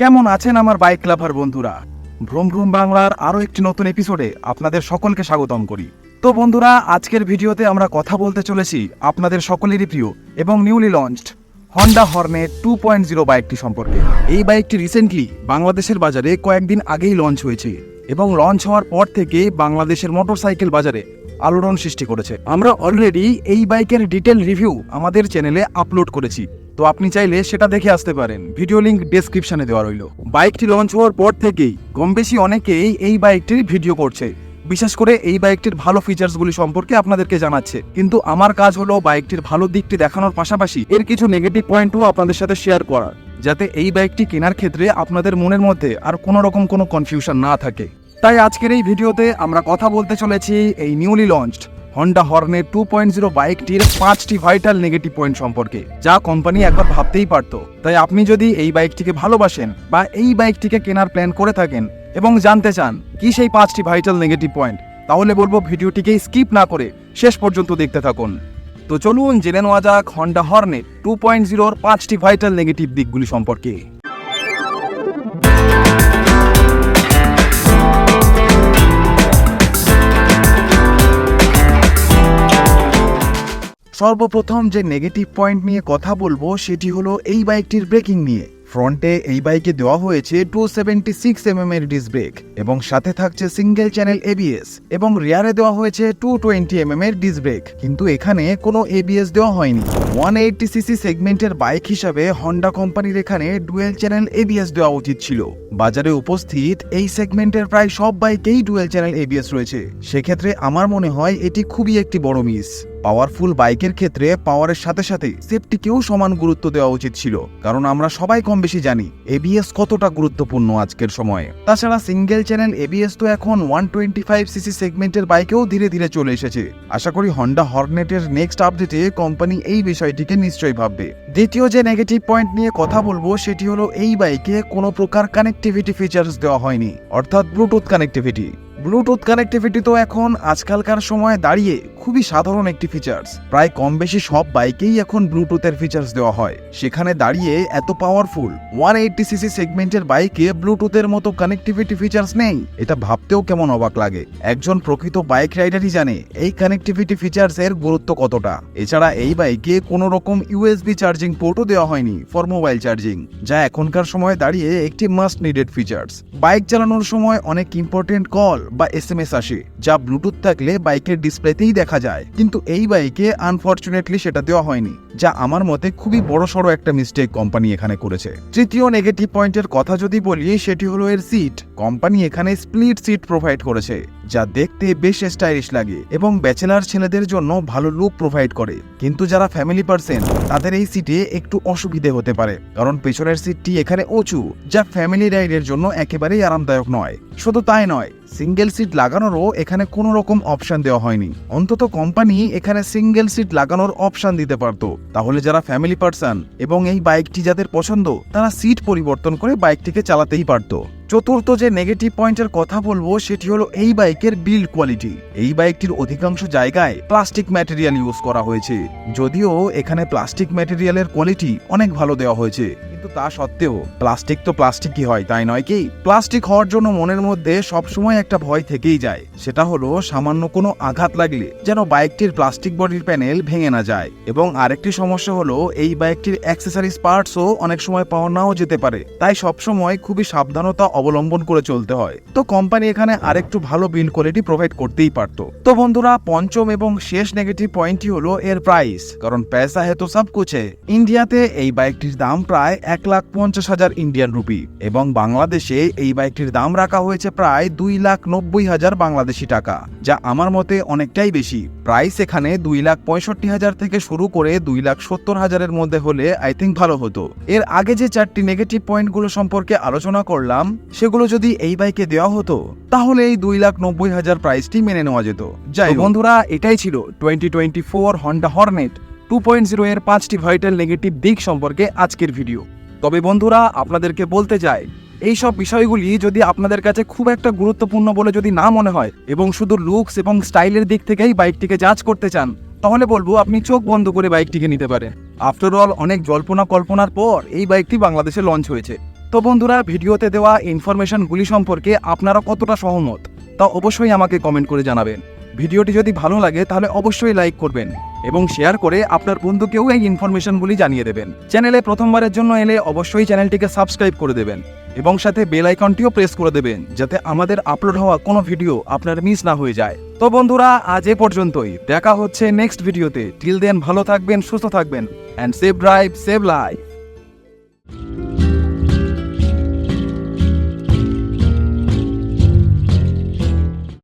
কেমন আছেন আমার বাইক লাভার বন্ধুরা? ভ্রম ভ্রম বাংলার আরও একটি নতুন এপিসোডে আপনাদের সকলকে স্বাগতম করি। তো বন্ধুরা, আজকের ভিডিওতে আমরা কথা বলতে চলেছি আপনাদের সকলেরই প্রিয় এবং newly launched Honda Hornet two point zero বাইকটি সম্পর্কে। এই বাইকটি রিসেন্টলি বাংলাদেশের বাজারে কয়েকদিন আগেই লঞ্চ হয়েছে এবং লঞ্চ হওয়ার পর থেকে বাংলাদেশের মোটরসাইকেল বাজারে আলোড়ন সৃষ্টি করেছে। আমরা অলরেডি এই বাইকের ডিটেল রিভিউ আমাদের চ্যানেলে আপলোড করেছি। তো আপনি চাইলে সেটা দেখে আসতে পারেন। ভিডিও লিঙ্ক ডেসক্রিপশনে দেওয়া রইল। বাইকটি লঞ্চ হওয়ার পর থেকেই কম বেশি অনেকেই এই বাইকটির ভিডিও করছে। বিশেষ করে এই বাইকটির ভালো ফিচার্সগুলি সম্পর্কে আপনাদেরকে জানাচ্ছে। কিন্তু আমার কাজ হলো বাইকটির ভালো দিকটি দেখানোর পাশাপাশি এর কিছু নেগেটিভ পয়েন্টও আপনাদের সাথে শেয়ার করার। যাতে এই বাইকটি কেনার ক্ষেত্রে আপনাদের মনের মধ্যে আর কোনো রকম কোনো কনফিউশন না থাকে। তাই আজকের এই ভিডিওতে আমরা কথা বলতে চলেছি এই নিউলি লঞ্চড হন্ডা হর্নের টু পয়েন্ট জিরো বাইকটির পাঁচটি ভাইটাল নেগেটিভ পয়েন্ট সম্পর্কে, যা কোম্পানি একবার ভাবতেই পারত। তাই আপনি যদি এই বাইকটিকে ভালোবাসেন বা এই বাইকটিকে কেনার প্ল্যান করে থাকেন এবং জানতে চান কি সেই পাঁচটি ভাইটাল নেগেটিভ পয়েন্ট তাহলে বলব ভিডিওটিকে স্কিপ না করে শেষ পর্যন্ত দেখতে থাকুন। তো চলুন জেনে নেওয়া যাক হন্ডা হর্নেট টু পয়েন্ট জিরোর পাঁচটি ভাইটাল নেগেটিভ দিকগুলি সম্পর্কে। সর্বপ্রথম যে নেগেটিভ পয়েন্ট নিয়ে কথা বলব সেটি হলো এই বাইকটির ব্রেকিং নিয়ে। ফ্রন্টে এই বাইকে দেওয়া হয়েছে টু সেভেন্টি সিক্স এমএম এর ডিস ব্রেক এবং সাথে থাকছে সিঙ্গেল চ্যানেল এবিএস এবং রিয়ারে দেওয়া হয়েছে টু টোয়েন্টি এমএম এর ডিস ব্রেক কিন্তু এখানে কোনো এবিএস দেওয়া হয়নি। ওয়ান এইটটি সিসি সেগমেন্টের বাইক হিসাবে হন্ডা কোম্পানির এখানে ডুয়েল চ্যানেল এবিএস দেওয়া উচিত ছিল। বাজারে উপস্থিত এই সেগমেন্টের প্রায় সব বাইকেই ডুয়েল চ্যানেল এবিএস রয়েছে। সেক্ষেত্রে আমার মনে হয় এটি খুবই একটি বড় মিস পাওয়ারফুল বাইকের ক্ষেত্রে পাওয়ারের সাথে সাথে সেফটিকেও সমান গুরুত্ব দেওয়া উচিত ছিল, কারণ আমরা সবাই কম বেশি জানি এবিএস কতটা গুরুত্বপূর্ণ আজকের সময়ে। তাছাড়া সিঙ্গেল চ্যানেল এবিএস তো এখন ওয়ান টোয়েন্টি ফাইভ সিসি সেগমেন্টের বাইকেও ধীরে ধীরে চলে এসেছে। আশা করি হন্ডা হর্নেটের নেক্সট আপডেটে কোম্পানি এই বিষয়টিকে নিশ্চয়ই ভাববে। দ্বিতীয় যে নেগেটিভ পয়েন্ট নিয়ে কথা বলব, সেটি হলো এই বাইকে কোনো প্রকার কানেক্টিভিটি ফিচার্স দেওয়া হয়নি, অর্থাৎ ব্লুটুথ কানেক্টিভিটি ব্লুটুথ কানেক্টিভিটি তো এখন আজকালকার সময়ে দাঁড়িয়ে খুবই সাধারণ একটি ফিচার্স প্রায় কম বেশি সব বাইকেই এখন ব্লুটুথের ফিচার্স দেওয়া হয়। সেখানে দাঁড়িয়ে এত পাওয়ারফুল ওয়ান এইটটি সিসি সেগমেন্টের বাইকে ব্লুটুথের মতো কানেক্টিভিটি ফিচার্স নেই। এটা ভাবতেও কেমন অবাক লাগে। একজন প্রকৃত বাইক রাইডারই জানে এই কানেক্টিভিটি ফিচার্স এর গুরুত্ব কতটা। এছাড়া এই বাইকে কোনো রকম ইউএসবি চার্জিং পোর্টও দেওয়া হয়নি ফর মোবাইল চার্জিং যা এখনকার সময়ে দাঁড়িয়ে একটি মাস্ট নিডেড ফিচার্স বাইক চালানোর সময় অনেক ইম্পর্টেন্ট কল বা এস এম এস আসে, যা ব্লুটুথ থাকলে বাইকের ডিসপ্লেতেই দেখা যায়। কিন্তু এই বাইকে আনফর্চুনেটলি সেটা দেওয়া হয়নি। যা আমার মতে খুবই বড় সড়ো একটা মিস্টেক কোম্পানি এখানে করেছে। তৃতীয় নেগেটিভ পয়েন্টের কথা যদি বলি, সেটি হলো এর সিট কোম্পানি এখানে স্প্লিট সিট প্রোভাইড করেছে, যা দেখতে বেশ স্টাইলিশ লাগে এবং ব্যাচেলার ছেলেদের জন্য ভালো লুক প্রোভাইড করে। কিন্তু যারা ফ্যামিলি পার্সন তাদের এই সিটে একটু অসুবিধে হতে পারে, কারণ পেছনের সিটটি এখানে উঁচু, যা ফ্যামিলি রাইডের জন্য একেবারেই আরামদায়ক নয়। শুধু তাই নয় সিঙ্গেল সিট লাগানোরও এখানে কোনো রকম অপশন দেওয়া হয়নি। অন্তত কোম্পানি এখানে সিঙ্গেল সিট লাগানোর অপশন দিতে পারত। তাহলে যারা ফ্যামিলি পার্সন এবং এই বাইকটি যাদের পছন্দ, তারা সিট পরিবর্তন করে বাইকটিকে চালাতেই পারত। চতুর্থ যে নেগেটিভ পয়েন্টের কথা বলব, সেটি হলো এই বাইকের বিল্ড কোয়ালিটি এই বাইকটির অধিকাংশ জায়গায় প্লাস্টিক ম্যাটেরিয়াল ইউজ করা হয়েছে। যদিও এখানে প্লাস্টিক ম্যাটেরিয়ালের কোয়ালিটি অনেক ভালো দেওয়া হয়েছে। কিন্তু তা সত্ত্বেও প্লাস্টিক তো প্লাস্টিকই হয়, তাই নয় কি? প্লাস্টিক হওয়ার জন্য মনের মধ্যে সবসময় একটা ভয় থেকেই যায়। সেটা হলো, সামান্য কোনো আঘাত লাগলে যেন বাইকটির প্লাস্টিক বডির প্যানেল ভেঙে না যায়। এবং আরেকটি সমস্যা হলো, এই বাইকটির অ্যাক্সেসরিজ পার্টসও অনেক সময় পাওয়া নাও যেতে পারে। তাই সবসময় খুবই সাবধানতা অবলম্বন করে চলতে হয়। তো কোম্পানি এখানে আরেকটু ভালো বিল্ড কোয়ালিটি প্রোভাইড করতেই পারতো। তো বন্ধুরা, পঞ্চম এবং শেষ নেগেটিভ পয়েন্টটি হলো এর প্রাইস কারণ পয়সা হে তো সব কুছে। ইন্ডিয়াতে এই বাইকটির দাম প্রায় এক লাখ পঞ্চাশ হাজার ইন্ডিয়ান রুপি এবং বাংলাদেশে এই বাইকটির দাম রাখা হয়েছে প্রায় দুই লাখ নব্বই হাজার বাংলাদেশি টাকা, যা আমার মতে অনেকটাই বেশি। প্রাইস এখানে দুই লাখ পঁয়ষট্টি হাজার থেকে শুরু করে দুই লাখ সত্তর হাজারের মধ্যে হলে আই থিঙ্ক ভালো হতো। এর আগে যে চারটি নেগেটিভ পয়েন্টগুলো সম্পর্কে আলোচনা করলাম সেগুলো যদি এই বাইকে দেওয়া হতো তাহলে এই দুই লাখ নব্বই হাজার প্রাইসটি মেনে নেওয়া যেত। যাই বন্ধুরা এটাই ছিল twenty twenty four Honda Hornet two point zero এর পাঁচটি ভাইটাল নেগেটিভ দিক সম্পর্কে আজকের ভিডিও তবে বন্ধুরা আপনাদেরকে বলতে চাই এই সব বিষয়গুলি যদি আপনাদের কাছে খুব একটা গুরুত্বপূর্ণ বলে যদি না মনে হয় এবং শুধু লুকস এবং স্টাইলের দিক থেকেই বাইকটিকে জাজ করতে চান তাহলে বলব আপনি চোখ বন্ধ করে বাইকটিকে নিতে পারেন। আফটার অল অনেক জল্পনা কল্পনার পর এই বাইকটি বাংলাদেশে লঞ্চ হয়েছে। তো বন্ধুরা, ভিডিওতে দেওয়া ইনফরমেশনগুলি সম্পর্কে আপনারা কতটা সহমত, তা অবশ্যই আমাকে কমেন্ট করে জানাবেন। ভিডিওটি যদি ভালো লাগে, তাহলে অবশ্যই লাইক করবেন এবং শেয়ার করে আপনার বন্ধুকেও এই ইনফরমেশনগুলি জানিয়ে দেবেন। চ্যানেলে প্রথমবারের জন্য এলে অবশ্যই চ্যানেলটিকে সাবস্ক্রাইব করে দেবেন এবং সাথে বেল আইকনটিও প্রেস করে দেবেন, যাতে আমাদের আপলোড হওয়া কোনো ভিডিও আপনার মিস না হয়ে যায়। তো বন্ধুরা, আজ এ পর্যন্তই। দেখা হচ্ছে নেক্সট ভিডিওতে। টিল দেন ভালো থাকবেন, সুস্থ থাকবেন and safe drive save life